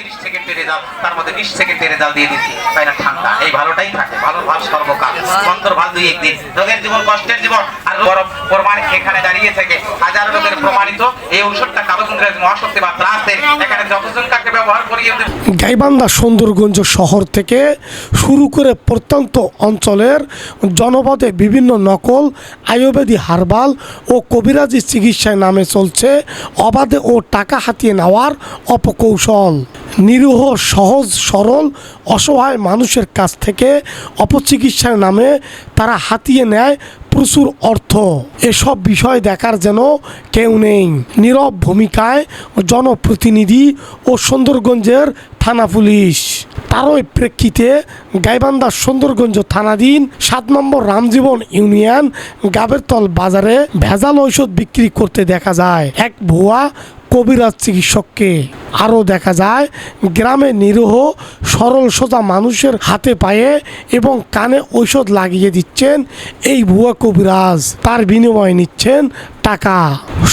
তিরিশ রেজাল্ট তার মধ্যে দিয়ে তাই না? ঠান্ডা। এই ভালোটাই থাকে। ভালো ভাব সর্বকাল। অন্তর দুই একদিন। রোগের জীবন, কষ্টের জীবন। আর বরফ প্রমাণিক এখানে দাঁড়িয়ে থেকে হাজার লোকের প্রমাণিত এই ঔষধটা মহাশক্তি বা এখানে যতজন কাকে ব্যবহার করিয়ে গাইবান্ধা সুন্দরগঞ্জ শহর থেকে শুরু করে প্রত্যন্ত অঞ্চলের জনপদে বিভিন্ন নকল আয়ুর্বেদী হারবাল ও কবিরাজি চিকিৎসায় নামে চলছে অবাধে ও টাকা হাতিয়ে নেওয়ার অপকৌশল। নিরীহ, সহজ, সরল, অসহায় মানুষের কাছ থেকে অপচিকিৎসার নামে তারা হাতিয়ে নেয় প্রচুর অর্থ। এসব বিষয় দেখার যেন কেউ নেই। নীরব ভূমিকায় জনপ্রতিনিধি ও সুন্দরগঞ্জের থানা পুলিশ। তারই প্রেক্ষিতে গাইবান্ধা সুন্দরগঞ্জ থানাধীন সাত নম্বর রামজীবন ইউনিয়ন গাবেরতল বাজারে ভেজাল ঔষধ বিক্রি করতে দেখা যায়। এক ভুয়া কবিরাজ চিকিৎসককে আরও দেখা যায়, গ্রামে নিরীহ, সরল সোজা মানুষের হাতে পায়ে এবং কানে ঔষধ লাগিয়ে দিচ্ছেন এই ভুয়া কবিরাজ। তার বিনিময়ে নিচ্ছেন টাকা।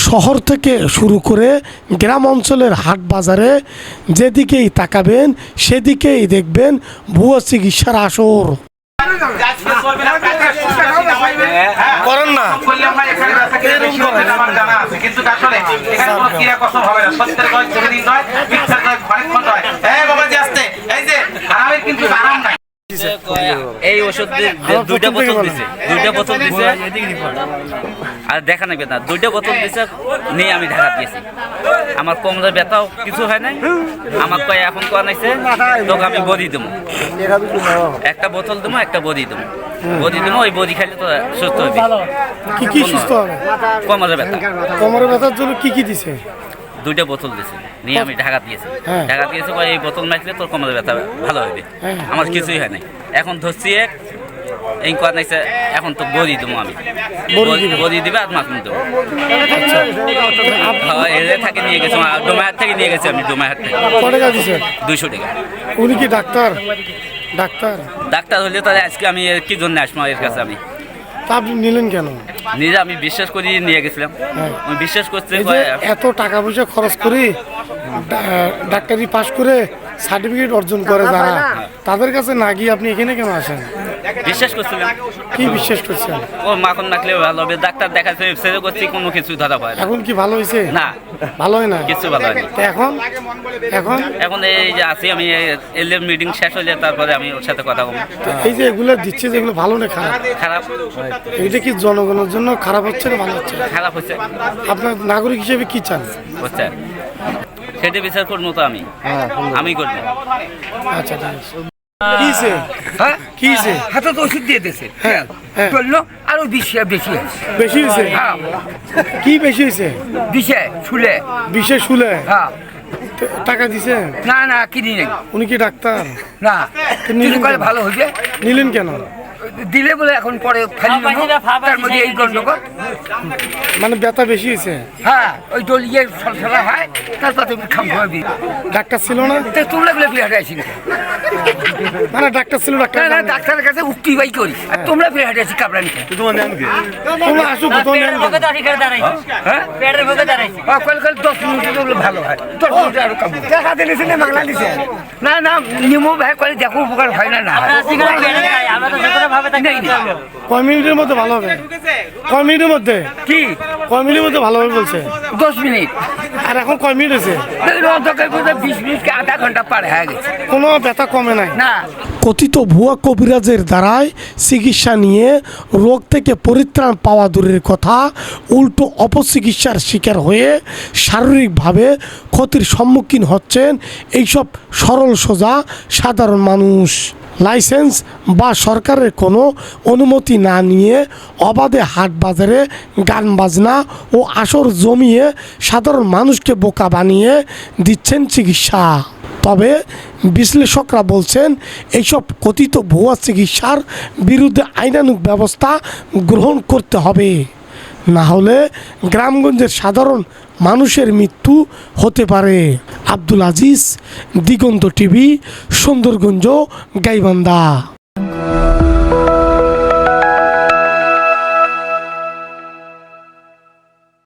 শহর থেকে শুরু করে গ্রাম অঞ্চলের হাট বাজারে যেদিকেই তাকাবেন, সেদিকেই দেখবেন ভুয়া চিকিৎসার আসর। করেন না। আমরা জানা আছে। কিন্তু আসলে এখানে কোনো ক্রিয়া কসম হবে না। সত্যের গয় চিরদিন নয়, মিথ্যার। এই বাবাজি আসতে, এই যে, আরামের কিন্তু আরাম নাই। এই ওষুধ দুইটা বোতল দিছে দুইটা বোতল দিছে। আর দেখা নাই বেতা দুইটা বোতল দিছে নিয়ে আমি ঢাকা দিয়েছি আমার কোমরের ব্যথাও কিছু হয় নাই আমার কয় এখন কোয়া নাইছে তোকে আমি বদি দেবো। একটা বোতল দেবো একটা বদি দেবো। বদি দেবো ওই বদি খাইলে তো সুস্থ হবে। কি কি সুস্থ হবে? কোমরের ব্যথা। কোমরের ব্যথার জন্য কি কি দিছে? দুইটা বোতল দিয়েছে। নিয়ে আমি ঢাকা দিয়েছি। হ্যাঁ। ঢাকা দিয়েছি কয় এই বোতল মাখলে তোর কোমরের ব্যথা ভালো হবে হ্যাঁ। আমার কিছুই হয় নাই। এখন ধরছি এক এই কোয়া নাইছে এখন তো বদি দেবো আমি। বড়ি দিবে? আর মাখন দেবো। হ্যাঁ, থেকে নিয়ে গেছি ডোমাহাট থেকে নিয়ে গেছি আমি ডোমাহাট থেকে। দুইশো টাকা। উনি কি ডাক্তার? ডাক্তার? ডাক্তার হলে তাহলে আজকে আমি কি জন্য আসব এর কাছে আমি? তা আপনি নিলেন কেন? নিজে আমি বিশ্বাস করি নিয়ে গেছিলাম। হ্যাঁ। আমি বিশ্বাস করতে এই যে এত টাকা পয়সা খরচ করি ডা- ডাক্তারি পাশ করে সার্টিফিকেট অর্জন করে যারা তাদের কাছে না গিয়ে আপনি এখানে কেন আসেন? বিশ্বাস করছিলাম কি বিশ্বাস করছেন? ও মাখন রাখলে ভালো হবে। ডাক্তার দেখাচ্ছে সেরে করছি কোনো কিছু ধরা পড়ে না। এখন কি ভালো হয়েছে? না। ভালো হয় না? কিছু ভালো হয়নি এখন? এখন? এখন এই যে আছি আমি এলে মিটিং শেষ হলে তারপরে আমি ওর সাথে কথা বলব। এই যে এগুলো দিচ্ছে যেগুলো ভালো না খারাপ? খারাপ। এটা কি জনগণের জন্য খারাপ হচ্ছে না ভালো হচ্ছে? খারাপ হচ্ছে। আপনার নাগরিক হিসেবে কি চান? বুঝছে সেটা বিচার করব তো আমি। আমি করব। আচ্ছা কিছে হ্যাঁ? কিসে হাতে তো ওষুধ দিয়ে দিয়েছে। হ্যাঁ হ্যাঁ। চলল আরও বেশি বেশি বেশি হয়েছে হ্যাঁ। কি বেশি হয়েছে বিষে শুলে। বিষে শুলে? হ্যাঁ। টাকা দিছে? না না কিনি নাই। উনি কি ডাক্তার? না। ভালো হয়েছে নিলেন কেন? দিলে বলে এখন পরে তার মধ্যে এই গন্ডগোল। মানে ব্যথা বেশি হয়েছে? হ্যাঁ ওই দল ইয়ে সলসলা হয় তারপর তুমি খাম খাওয়াবি ডাক্তার ছিল না? তা তোমরা গুলো বিয়ে হাটে আসি না। মানে ডাক্তার ছিল ডাক্তার না, ডাক্তারের কাছে উক্তি বাই করি। আর তোমরা বিয়ে হাটে আসি কাপড়া নিতে। তোমরা আসো কোথাও নেন হ্যাঁ? হ্যাঁ, কল কল দশ মিনিট হলে ভালো হয়। দশ মিনিট আরও কাম দেখা দিলেছে না বাংলা দিছে না না নিমো ভাই করে দেখো উপকার হয় না না হয়। নেই, নেই। কয় মিনিটের মধ্যে ভালো হবে? কয় মিনিটের মধ্যে? কি? কয় মিনিটের মধ্যে ভালো হবে বলছে? দশ মিনিট। আর এখন কয় মিনিট হয়েছে? বিশ মিনিট আধা ঘণ্টা পার হয়ে গেছে। কোনো ব্যথা কমে নাই। না। কথিত ভুয়া কবিরাজের দ্বারায় চিকিৎসা নিয়ে রোগ থেকে পরিত্রাণ পাওয়া দূরের কথা উল্টো অপচিকিৎসার শিকার হয়ে শারীরিকভাবে ক্ষতির সম্মুখীন হচ্ছেন এইসব সরল সোজা সাধারণ মানুষ। লাইসেন্স বা সরকারের কোনো অনুমতি না নিয়ে অবাধে হাট বাজারে গান বাজনা ও আসর জমিয়ে সাধারণ মানুষকে বোকা বানিয়ে দিচ্ছেন চিকিৎসা। তবে বিশ্লেষকরা বলছেন এইসব কথিত ভুয়া চিকিৎসার বিরুদ্ধে আইনানুগ ব্যবস্থা গ্রহণ করতে হবে। না হলে গ্রামগঞ্জের সাধারণ মানুষের মৃত্যু হতে পারে। আব্দুল আজিজ দিগন্ত টিভি সুন্দরগঞ্জ গাইবান্ধা।